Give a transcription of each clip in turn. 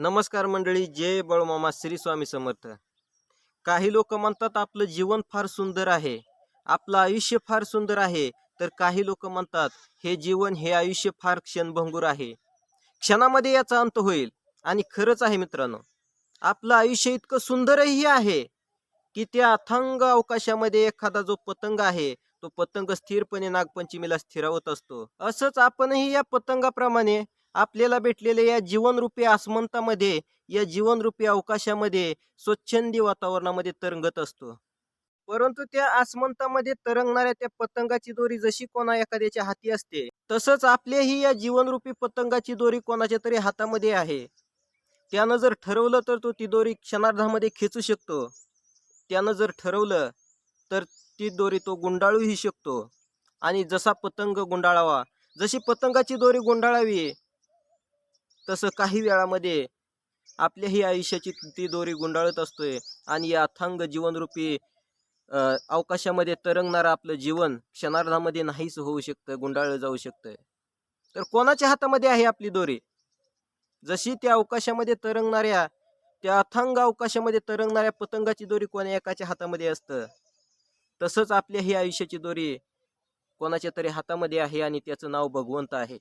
नमस्कार मंडळी जय बळमामा श्री स्वामी समर्थ. काही लोक म्हणतात आपलं जीवन फार सुंदर आहे आपलं आयुष्य फार सुंदर आहे तर काही लोक म्हणतात हे जीवन हे आयुष्य फार क्षणभंगूर आहे. क्षणामध्ये याचा अंत होईल आणि खरंच आहे मित्रांनो आपलं आयुष्य इतकं सुंदरही आहे की त्या अथंग अवकाशामध्ये एखादा जो पतंग आहे तो पतंग स्थिरपणे नागपंचमीला स्थिरावत असतो. असंच आपणही या पतंगाप्रमाणे आपल्याला भेटलेल्या या जीवनरूपी आसमंतामध्ये या जीवनरूपी अवकाशामध्ये स्वच्छंदी वातावरणामध्ये तरंगत असतो. परंतु त्या आसमंतामध्ये तरंगणाऱ्या त्या पतंगाची दोरी जशी कोणा एखाद्याच्या हाती असते तसंच आपल्याही या जीवनरूपी पतंगाची दोरी कोणाच्या तरी हातामध्ये आहे. त्यानं जर ठरवलं तर तो ती दोरी क्षणार्धामध्ये खेचू शकतो. त्यानं जर ठरवलं तर ती दोरी तो गुंडाळूही शकतो. आणि जसा पतंग गुंडाळावा जशी पतंगाची दोरी गुंडाळावी तसं काही वेळामध्ये आपल्याही आयुष्याची ती दोरी गुंडाळत असतोय आणि या अथांग जीवनरूपी अवकाशामध्ये तरंगणारं आपलं जीवन क्षणार्धामध्ये नाहीच होऊ शकतं गुंडाळलं जाऊ शकतं तर कोणाच्या हातामध्ये आहे आपली दोरी? जशी त्या अवकाशामध्ये तरंगणाऱ्या त्या अथांग अवकाशामध्ये तरंगणाऱ्या पतंगाची दोरी कोणा एकाच्या हातामध्ये असतं? तसंच आपल्या ही आयुष्याची दोरी कोणाच्या तरी हातामध्ये आहे आणि त्याचं नाव भगवंत आहे.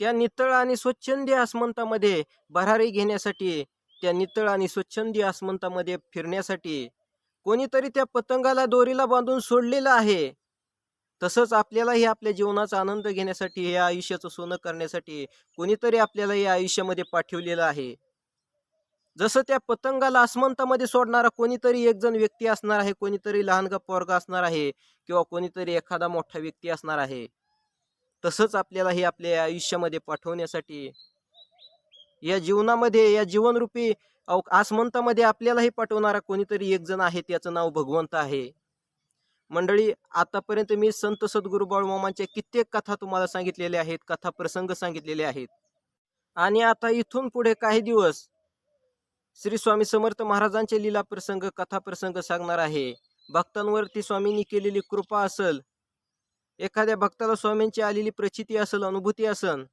त्या नितळ आणि स्वच्छंदी आसमंतामध्ये भरारी घेण्यासाठी त्या नितळ आणि स्वच्छंदी आसमंतामध्ये फिरण्यासाठी कोणीतरी त्या पतंगाला दोरीला बांधून सोडलेलं आहे. तसंच आपल्यालाही आपल्या जीवनाचा आनंद घेण्यासाठी या आयुष्याचं सोनं करण्यासाठी कोणीतरी आपल्याला या आयुष्यामध्ये पाठवलेलं आहे. जसं त्या पतंगाला आसमंतामध्ये सोडणारा कोणीतरी एक जण व्यक्ती असणार आहे कोणीतरी लहानगा पोरगा असणार आहे किंवा कोणीतरी एखादा मोठा व्यक्ती असणार आहे. तसंच आपल्याला हे आपल्या आयुष्यामध्ये पाठवण्यासाठी या जीवनामध्ये या जीवनरूपी अव आसमंतामध्ये आपल्यालाही पाठवणारा कोणीतरी एक जण आहे त्याचं नाव भगवंत आहे. मंडळी आतापर्यंत मी संत सद्गुरू बाळमामांच्या कित्येक कथा तुम्हाला सांगितलेल्या आहेत कथा प्रसंग सांगितलेले आहेत. आणि आता इथून पुढे काही दिवस श्री स्वामी समर्थ महाराजांचे लीला प्रसंग कथा प्रसंग सांगणार आहे. भक्तांवरती स्वामींनी केलेली कृपा असल एखाद्या भक्ताला स्वामींची आलेली प्रचिती असेल अनुभूती असन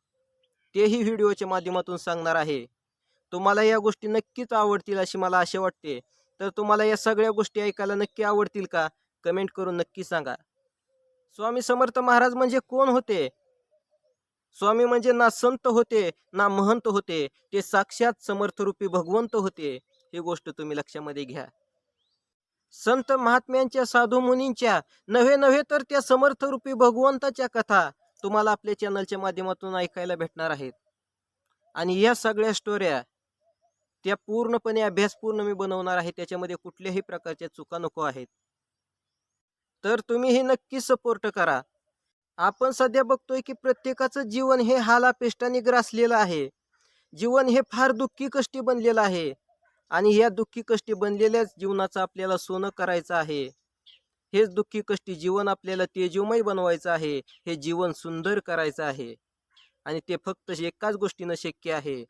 तेही व्हिडिओच्या माध्यमातून सांगणार आहे. तुम्हाला या गोष्टी नक्कीच आवडतील अशी मला आशा वाटते. तर तुम्हाला या सगळ्या गोष्टी ऐकायला नक्की आवडतील का? कमेंट करून नक्की सांगा. स्वामी समर्थ महाराज म्हणजे कोण होते? स्वामी म्हणजे ना संत होते ना महंत होते ते साक्षात समर्थरूपी भगवंत होते. ही गोष्ट तुम्ही लक्षामध्ये घ्या. संत महात्म्यांच्या साधू मुनींच्या नव्हे नव्हे तर त्या समर्थरूपी भगवंताच्या कथा तुम्हाला आपल्या चॅनलच्या माध्यमातून ऐकायला भेटणार आहेत. आणि या सगळ्या स्टोऱ्या त्या पूर्णपणे अभ्यासपूर्ण मी बनवणार आहे त्याच्यामध्ये कुठल्याही प्रकारच्या चुका नको आहेत. तर तुम्ही हे नक्की सपोर्ट करा. आपण सध्या बघतोय की प्रत्येकाचं जीवन हे हालापेष्टाने ग्रासलेलं आहे. जीवन हे फार दुःखी कष्टी बनलेलं आहे. आणि ह्या दुःखी कष्टी बनलेल्याच जीवनाचं आपल्याला सोनं करायचं आहे. हेच दुःखी कष्टी जीवन आपल्याला तेजोमय बनवायचं आहे. हे जीवन सुंदर करायचं आहे. आणि ते फक्त एकाच गोष्टीनं शक्य आहे.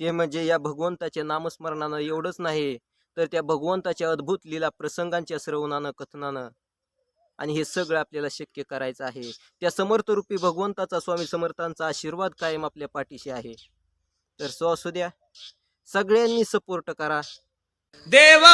ते म्हणजे या भगवंताच्या नामस्मरणानं एवढंच नाही तर त्या भगवंताच्या अद्भुत लीला प्रसंगांच्या श्रवणानं कथनानं. आणि हे सगळं आपल्याला शक्य करायचं आहे. त्या समर्थरूपी भगवंताचा स्वामी समर्थांचा आशीर्वाद कायम आपल्या पाठीशी आहे. तर सो असू द्या. सगळ्यांनी सपोर्ट करा. देव